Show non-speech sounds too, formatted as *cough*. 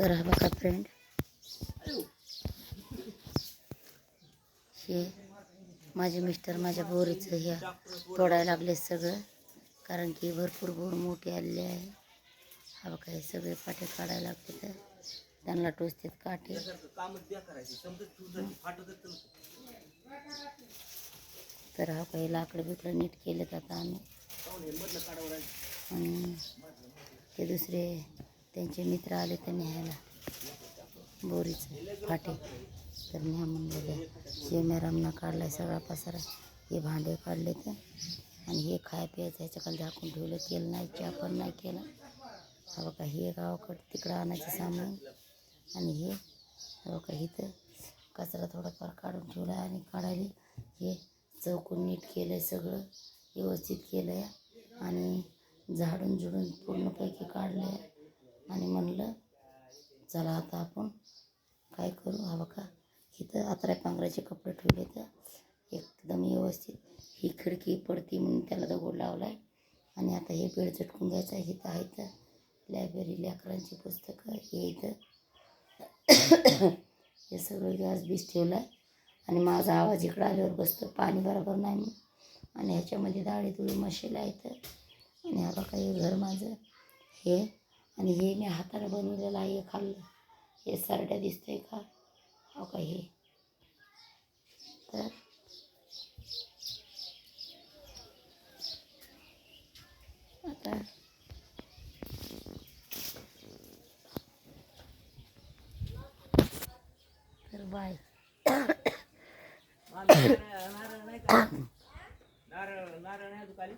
तर हा बघा फ्रेंड हे माझे मिस्टर माझ्या बोरीचं हे तोडायला लागले सगळं. कारण की भरपूर बोर मोठी आलेली आहे. हा बघा हे सगळे पाटे काढायला लागते तर त्यांना टोचतात काटे. तर हा काही लाकडं बिकडं नीट केलेत आता आम्ही. आणि ते दुसरे त्यांचे मित्र आले तर न्यायला. बोरीचे फाटे. तर न्या म्हणलेले हे काढला आहे सगळा पसारा. हे भांडे काढले तर आणि हे खाय प्यायचं ह्याच्या झाकून ठेवलं. तेल नाही चहा पण नाही केला. हा बघा हे गावाकडं तिकडं आणायचं सामान. आणि हे बघा इथं कचरा थोडाफार काढून ठेवला आणि काढायला हे चौकून नीट केलं आहे सगळं. व्यवस्थित केलं आहे आणि झाडून झुडून पूर्णपैकी काढलं आहे म्हणलं चला आता आपण काय करू? हा बघा इथं अतरा पांघराचे कपडे ठेवले तर एकदम व्यवस्थित. ही खिडकी पडती म्हणून त्याला दगड लावला आहे आणि आता हे बेड चटकून घ्यायचं आहे. इथं आहे तर लायब्ररी लेकरांची पुस्तकं हे इथं. हे सगळं गॅस बीस ठेवला आहे आणि माझा आवाज इकडं आल्यावर बसतो. पाणी बरोबर नाही आणि ह्याच्यामध्ये डाळी तुळी मशीला आहेत आणि हा बघा हे घर माझं. हे आणि हे मी हाताने बनवलेलं आहे खाल्लं. हे सरड्या दिसतंय का? हो का हे? तर आता तर बाय. *coughs* नारळ नारळ नाही दुकाली?